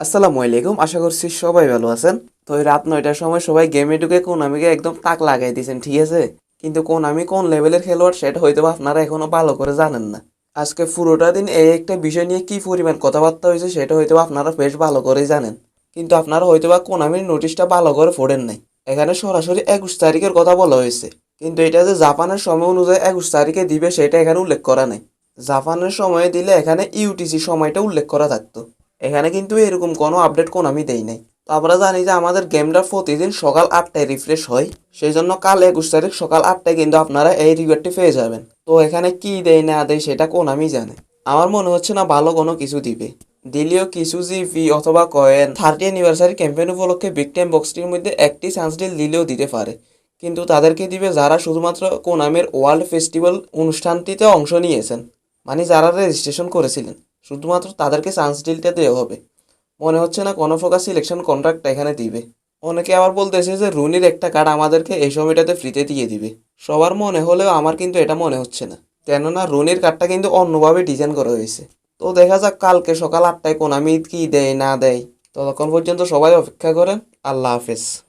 আসসালামু আলাইকুম, আশা করছি সবাই ভালো আছেন। তো রাত নয়টার সময় সবাই গেমে ঢুকে কোন কোনামিকে একদম তাক লাগাই দিয়েছেন, ঠিক আছে? কিন্তু কোন কোনামি কোন লেভেলের খেলোয়াড় সেটা হয়তো আপনারা এখনও ভালো করে জানেন না। আজকে পুরোটা দিন এই একটা বিষয় নিয়ে কি পরিমাণ কথাবার্তা হয়েছে সেটা হয়তো আপনারা বেশ ভালো করেই জানেন। কিন্তু আপনারা হয়তো বা কোন কোনামির নোটিশটা ভালো করে পড়েন নাই। এখানে সরাসরি একুশ তারিখের কথা বলা হয়েছে। কিন্তু এটা যে জাপানের সময় অনুযায়ী একুশ তারিখে দিবে সেটা এখানে উল্লেখ করা নাই। জাপানের সময়ে দিলে এখানে ইউটিসি সময়টা উল্লেখ করা থাকতো। এখানে কিন্তু এরকম কোনো আপডেট কোন আমি দেই নাই। তো আমরা জানি যে আমাদের গেমটা প্রতিদিন সকাল আটটায় রিফ্রেশ হয় সেই জন্য কাল একুশ তারিখ সকাল আটটায় কিন্তু আপনারা এই রিওয়ার্ডটি পেয়ে যাবেন। তো এখানে কি দেয় না দেয় সেটা কোন আমি জানে। আমার মনে হচ্ছে না ভালো কোনো কিছু দিবে। দিলেও কিছু জিপি অথবা কয়েন থার্টি অ্যানিভার্সারি ক্যাম্পেইন উপলক্ষে বিগ টাইম বক্সটির মধ্যে একটি চান্স ডিল দিলেও দিতে পারে। কিন্তু তাদেরকে দিবে যারা শুধুমাত্র কোনামের ওয়ার্ল্ড ফেস্টিভ্যাল অনুষ্ঠানটিতে অংশ নিয়েছেন মানে যারা রেজিস্ট্রেশন করেছিলেন। শুধুমাত্র তাদেরকে চান্স ডিলটা দেওয়া হবে। মনে হচ্ছে না কোনো প্রকার সিলেকশন কন্ট্রাক্ট এখানে দিবে। অনেকে আবার বলতেছে যে রুনির একটা কার্ড আমাদেরকে এই সময়টাতে ফ্রিতে দিয়ে দিবে। সবার মনে হলেও আমার কিন্তু এটা মনে হচ্ছে না। কেননা রুনির কার্ডটা কিন্তু অন্যভাবে ডিজাইন করা হয়েছে। তো দেখা যাক কালকে সকাল আটটায় কোন আমি কি দেয় না দেয়। ততক্ষণ পর্যন্ত সবাই অপেক্ষা করেন। আল্লাহ হাফেজ।